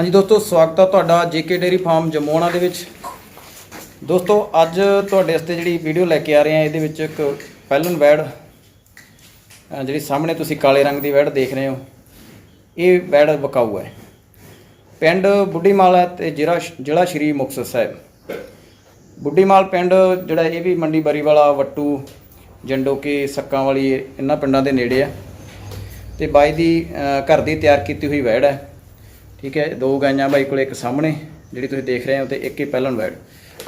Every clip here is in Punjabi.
ਹਾਂਜੀ ਦੋਸਤੋ, ਸਵਾਗਤ ਹੈ ਤੁਹਾਡਾ ਜੇਕੇ ਡੇਰੀ ਫਾਰਮ ਜਮੋਣਾ ਦੇ ਵਿੱਚ। ਦੋਸਤੋ, ਅੱਜ ਤੁਹਾਡੇ ਵਾਸਤੇ ਜਿਹੜੀ ਵੀਡੀਓ ਲੈ ਕੇ ਆ ਰਹੇ ਹਾਂ ਇਹਦੇ ਵਿੱਚ ਇੱਕ ਪਹਿਲਨ ਵੈੜ ਜਿਹੜੀ ਸਾਹਮਣੇ ਤੁਸੀਂ ਕਾਲੇ ਰੰਗ ਦੀ ਵੈੜ ਦੇਖ ਰਹੇ ਹੋ, ਇਹ ਵੈੜ ਬਕਾਊ ਹੈ। ਪਿੰਡ ਬੁੱਢੀਮਾਲ ਹੈ ਤੇ ਜ਼ਿਲ੍ਹਾ ਜ਼ਿਲ੍ਹਾ ਸ਼੍ਰੀ ਮੁਕਤਸਰ ਸਾਹਿਬ। ਬੁੱਢੀਮਾਲ ਪਿੰਡ ਜਿਹੜਾ ਇਹ ਵੀ ਮੰਡੀ ਬਰੀਵਾਲਾ, ਵੱਟੂ, ਜੰਡੋਕੇ ਸੱਕਾਂ ਵਾਲੀ ਇਹਨਾਂ ਪਿੰਡਾਂ ਦੇ ਨੇੜੇ ਹੈ ਤੇ ਬਾਈ ਦੀ ਘਰ ਦੀ ਤਿਆਰ ਕੀਤੀ ਹੋਈ ਵੈੜ ਹੈ। ਠੀਕ ਹੈ, ਦੋ ਗਾਈਆਂ ਬਾਈ ਕੋਲੇ ਇੱਕ ਸਾਹਮਣੇ, ਜਿਹੜੀ ਤੁਸੀਂ ਦੇਖ ਰਹੇ ਹੋ ਤੇ ਇੱਕ ਹੀ ਪਹਿਲਨ ਵੈੜ।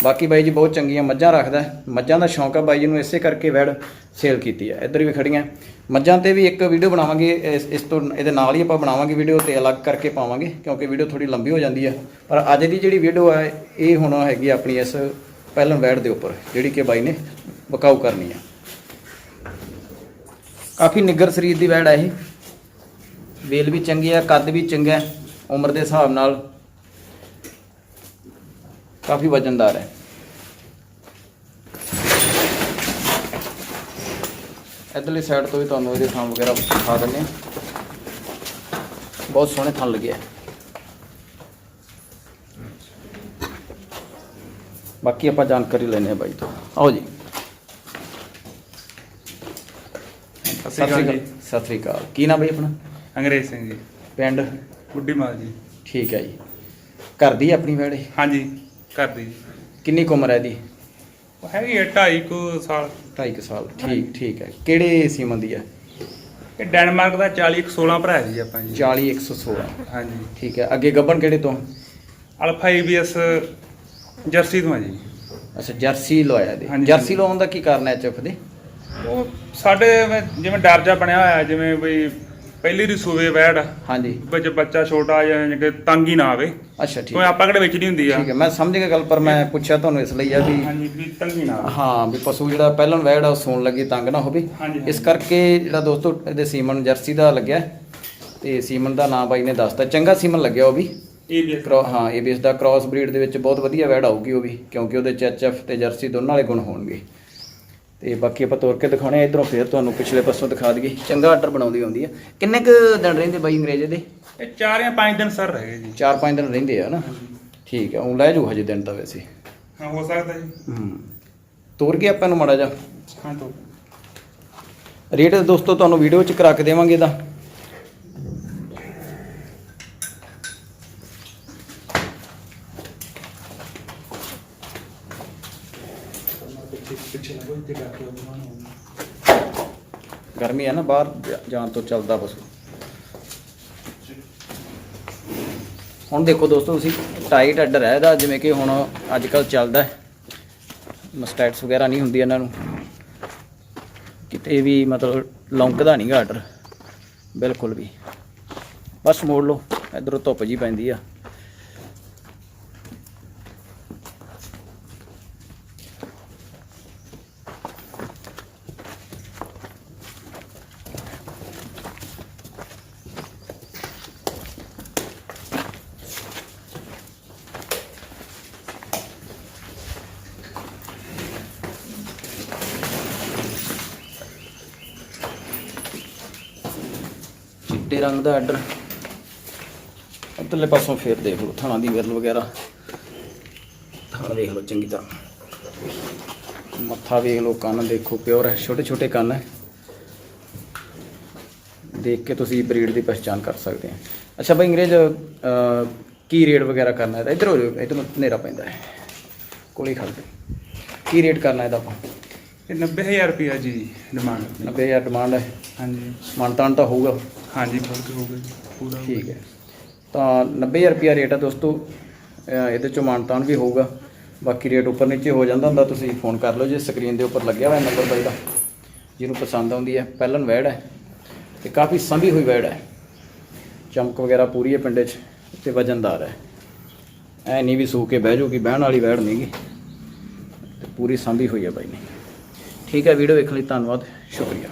ਬਾਕੀ ਬਾਈ ਜੀ ਬਹੁਤ ਚੰਗੀਆਂ ਮੱਝਾਂ ਰੱਖਦਾ ਮੱਝਾਂ ਦਾ ਸ਼ੌਂਕ ਆ ਬਾਈ ਜੀ ਨੂੰ ਇਸੇ ਕਰਕੇ ਵੈੜ ਸੇਲ ਕੀਤੀ ਹੈ। ਇੱਧਰ ਵੀ ਖੜੀਆਂ। ਮੱਝਾਂ ਤੇ ਵੀ ਇੱਕ ਵੀਡੀਓ ਬਣਾਵਾਂਗੇ, ਇਸ ਇਸ ਤੋਂ, ਇਹਦੇ ਨਾਲ ਹੀ ਆਪਾਂ ਬਣਾਵਾਂਗੇ ਵੀਡੀਓ ਤੇ ਅਲੱਗ ਕਰਕੇ ਪਾਵਾਂਗੇ, ਕਿਉਂਕਿ ਵੀਡੀਓ ਥੋੜੀ ਲੰਬੀ ਹੋ ਜਾਂਦੀ ਹੈ ਪਰ ਅੱਜ ਦੀ ਜਿਹੜੀ ਵੀਡੀਓ ਹੈ ਇਹ ਹੁਣ ਹੈਗੀ ਆਪਣੀ ਇਸ ਪਹਿਲਣ ਵੈੜ ਦੇ ਉੱਪਰ, ਜਿਹੜੀ ਕਿ ਬਾਈ ਨੇ ਬਕਾਊ ਕਰਨੀ ਹੈ ਕਾਫੀ ਨਿੱਗਰ ਸਰੀਰ ਦੀ ਵੈੜ ਹੈ ਇਹ। ਵੇਲ ਵੀ ਚੰਗੀ ਹੈ ਕੱਦ ਵੀ ਚੰਗਾ ਉਮਰ ਦੇ ਹਿਸਾਬ ਨਾਲ ਕਾਫੀ ਵਜਨਦਾਰ ਹੈ। ਇਧਰਲੀ ਸਾਈਡ ਤੋਂ ਵੀ ਤੁਹਾਨੂੰ ਇਹਦੇ ਥਾਂ ਵਗੈਰਾ ਦਿਖਾ ਦਿੰਦੇ ਹਾਂ। ਬਹੁਤ ਸੋਹਣੇ ਥਣ ਲੱਗੇ ਹੈ ਬਾਕੀ ਆਪਾਂ ਜਾਣਕਾਰੀ ਲੈਣੇ ਆ ਬਾਈ ਤੋਂ। ਆਓ ਜੀ। ਸਤਿ ਸ਼੍ਰੀ ਅਕਾਲ ਸਤਿ ਸ੍ਰੀ ਅਕਾਲ। ਕੀ ਨਾਮ ਬਈ ਆਪਣਾ? ਅੰਗਰੇਜ਼ ਸਿੰਘ ਜੀ। ਪਿੰਡ? ਬੁੱਢੀ ਮਾਲ ਜੀ। ਠੀਕ ਹੈ ਜੀ। ਘਰ ਦੀ ਆਪਣੀ ਵੈੜੇ ਹਾਂਜੀ ਘਰ ਦੀ। ਕਿੰਨੀ ਕੁ ਉਮਰ ਹੈ ਉਹ ਹੈਗੀ ਹੈ ਢਾਈ ਕੁ ਸਾਲ। 2.5 ਸਾਲ। ਠੀਕ ਠੀਕ ਹੈ। ਕਿਹੜੇ ਸੀਮਨ ਦੀ ਹੈ? ਇਹ ਡੈਨਮਾਰਕ ਦਾ 40 ਕੁ 16 ਭਰਾ ਜੀ ਆਪਾਂ ਜੀ। 40 116 ਹਾਂਜੀ। ਠੀਕ ਹੈ। ਅੱਗੇ ਗੱਬਨ ਕਿਹੜੇ ਤੋਂ? ਅਲਫਾ ਈਬੀਐਸ ਜਰਸੀ ਤੋਂ ਆ ਜੀ। ਅੱਛਾ ਜਰਸੀ ਲਵਾਇਆ ਦੇ ਹਾਂਜੀ। ਜਰਸੀ ਲਵਾਉਣ ਦਾ ਕੀ ਕਾਰਨ ਹੈ ਐਚਐਫ ਦੇ? ਉਹ ਸਾਡੇ ਐਵੇਂ ਜਿਵੇਂ ਡਰ ਜਾ ਬਣਿਆ ਹੋਇਆ ਜਿਵੇਂ ਬਈ ਪਹਿਲੀ ਦੀ ਸੂਵੇ ਵੈੜ। ਹਾਂਜੀ। ਵਿੱਚ ਬੱਚਾ ਛੋਟਾ ਜਾਂ ਕਿ ਤੰਗ ਹੀ ਨਾ ਆਵੇ। ਅੱਛਾ ਠੀਕ। ਕੋਈ ਆਪਾਂ ਕਿਹੜੇ ਵਿੱਚ ਨਹੀਂ ਹੁੰਦੀ ਆ। ਠੀਕ ਹੈ ਮੈਂ ਸਮਝ ਗਿਆ ਗੱਲ ਪਰ ਮੈਂ ਪੁੱਛਿਆ ਤੁਹਾਨੂੰ ਇਸ ਲਈ ਆ ਵੀ ਹਾਂਜੀ ਵੀ ਤੰਗ ਹੀ ਨਾ ਆਵੇ। ਹਾਂ ਵੀ ਪਸ਼ੂ ਜਿਹੜਾ ਪਹਿਲਾਂ ਵੈੜ ਆ ਉਹ ਸੌਣ ਲੱਗੀ ਤੰਗ ਨਾ ਹੋਵੇ। ਹਾਂਜੀ, ਇਸ ਕਰਕੇ ਜਿਹੜਾ ਦੋਸਤੋ ਇਹਦੇ ਸੀਮਨ ਜਰਸੀ ਦਾ ਲੱਗਿਆ। ਤੇ ਸੀਮਨ ਦਾ ਨਾਮ ਬਾਈ ਨੇ ਦੱਸਤਾ। ਚੰਗਾ ਸੀਮਨ ਲੱਗਿਆ ਉਹ ਵੀ। ਈਬੀਐਸ ਕਰੋ ਹਾਂ ਏਬੀਐਸ ਦਾ ਕ੍ਰਾਸ ਬਰੀਡ ਦੇ ਵਿੱਚ ਬਹੁਤ ਵਧੀਆ ਵੈੜ ਆਊਗੀ ਉਹ ਵੀ ਕਿਉਂਕਿ ਉਹਦੇ ਚ ਐਚਐਫ ਤੇ ਜਰਸੀ ਦੋਨਾਂ ਵਾਲੇ ਗੁਣ ਹੋਣਗੇ। ਤੇ ਬਾਕੀ ਆਪਾਂ ਤੋਰ ਕੇ ਦਿਖਾਉਣੇ ਆ ਇਧਰੋਂ ਫੇਰ ਤੁਹਾਨੂੰ ਪਿਛਲੇ ਪਾਸੋਂ ਦਿਖਾ ਦਈਏ। ਚੰਗਾ ਆਰਡਰ ਬਣਾਉਂਦੀ ਆਉਂਦੀ ਆ। ਕਿੰਨੇ ਕੁ ਦਿਨ ਰਹਿੰਦੇ ਬਾਈ ਅੰਗਰੇਜ਼ ਦੇ? ਇਹ 4 ਜਾਂ 5 ਦਿਨ ਸਰ ਰਹਿ ਗਏ ਜੀ। 4-5 ਦਿਨ ਰਹਿੰਦੇ ਆ ਨਾ? ਠੀਕ ਆ ਉਹ ਲੈ ਜੂ ਹਜੇ ਦਿਨ ਤਾਂ ਵੈਸੇ। ਹਾਂ ਹੋ ਸਕਦਾ ਜੀ। ਹੂੰ। ਤੋਰ ਕੇ ਆਪਾਂ ਨੂੰ ਮਾੜਾ ਜਾ ਹਾਂ ਤੋਂ ਰੇਟ ਦੋਸਤੋ ਤੁਹਾਨੂੰ ਵੀਡੀਓ ਚ ਕਰਾ ਕੇ ਦੇਵਾਂਗੇ ਇਹਦਾ। ਗਰਮੀ ਹੈ ਨਾ ਬਾਹਰ ਜਾ- ਜਾਣ ਤੋਂ ਚੱਲਦਾ ਪਸ਼ੂ। ਹੁਣ ਦੇਖੋ ਦੋਸਤੋ, ਤੁਸੀਂ ਟਾਈਟ ਅੱਡਰ ਹੈ ਇਹਦਾ, ਜਿਵੇਂ ਕਿ ਹੁਣ ਅੱਜ ਕੱਲ ਚੱਲਦਾ ਹੈ। ਮਸਟੈਟਸ ਵਗੈਰਾ ਨਹੀਂ ਹੁੰਦੀ ਇਹਨਾਂ ਨੂੰ। ਕਿਤੇ ਵੀ ਮਤਲਬ ਲੌਂਕਦਾ ਨਹੀਂ ਗਾ ਆਰਡਰ ਬਿਲਕੁਲ ਵੀ। ਬਸ ਮੋੜ ਲਓ, ਇਧਰੋਂ ਧੁੱਪ ਜੀ ਪੈਂਦੀ ਆ। ਚਿੱਟੇ ਰੰਗ ਦਾ ਆਰਡਰ ਉੱਤਲੇ ਪਾਸੋਂ ਫੇਰ ਦੇਖ ਲਓ ਥਾਣਾ ਦੀ ਵਿਰਲ ਵਗੈਰਾ। ਥਾਣਾ ਦੇਖ ਲਓ ਚੰਗੀ ਤਰ੍ਹਾਂ। ਮੱਥਾ ਵੇਖ ਲਓ ਕੰਨ ਦੇਖੋ ਪਿਓਰ ਹੈ ਛੋਟੇ ਛੋਟੇ ਕੰਨ ਹੈ। ਦੇਖ ਕੇ ਤੁਸੀਂ ਬਰੀਡ ਦੀ ਪਛਾਣ ਕਰ ਸਕਦੇ ਆ। ਅੱਛਾ ਭਾਈ ਅੰਗਰੇਜ਼ ਕੀ ਰੇਟ ਵਗੈਰਾ ਕਰਨਾ ਹੈ ਇਧਰ ਹੋ ਜਾਓ ਇਧਰ ਹਨੇਰਾ ਪੈਂਦਾ ਹੈ। ਕੋਲੇ ਖੜ ਕੇ ਕੀ ਰੇਟ ਕਰਨਾ ਇਹਦਾ ਆਪਾਂ? ਇਹ 90000 ਰੁਪਿਆ ਜੀ ਡਿਮਾਂਡ 90000 ਡਿਮਾਂਡ ਹੈ। ਹਾਂਜੀ। ਮਨਤਾਨ ਤਾਂ ਹੋਊਗਾ। ਹਾਂਜੀ। ਫ਼ਰਕ ਹੋਊਗਾ ਜੀ ਪੂਰਾ ਠੀਕ ਹੈ। ਤਾਂ 90000 ਰੁਪਿਆ ਰੇਟ ਹੈ ਦੋਸਤੋ। ਅਹ ਇਹਦੇ ਚੋਂ ਮਾਨਤਾਨ ਵੀ ਹੋਊਗਾ। ਬਾਕੀ ਰੇਟ ਉੱਪਰ ਨੀਚੇ ਹੋ ਜਾਂਦਾ ਹੁੰਦਾ ਤੁਸੀਂ ਫੋਨ ਕਰ ਲਓ ਜੇ ਸਕਰੀਨ ਦੇ ਉੱਪਰ ਲੱਗਿਆ ਹੋਇਆ ਨੰਬਰ ਬਾਈ ਦਾ ਜਿਹਨੂੰ ਪਸੰਦ ਆਉਂਦੀ ਹੈ। ਪਹਿਲਨ ਵੈੜ ਹੈ ਤੇ ਕਾਫੀ ਸੰਭੀ ਹੋਈ ਵੈੜ ਹੈ। ਚਮਕ ਵਗੈਰਾ ਪੂਰੀ ਹੈ ਪਿੰਡੇ 'ਚ ਤੇ ਵਜਨਦਾਰ ਹੈ। ਐ ਨਹੀਂ ਵੀ ਸੂ ਕੇ ਬਹਿ ਜਾਊਗੀ ਬਹਿਣ ਵਾਲੀ ਵੈੜ ਨਹੀਂਗੀ ਤੇ ਪੂਰੀ ਸੰਭੀ ਹੋਈ ਹੈ ਬਾਈ ਨੇ। ਠੀਕ ਹੈ ਵੀਡੀਓ ਵੇਖਣ ਲਈ ਧੰਨਵਾਦ। ਸ਼ੁਕਰੀਆ।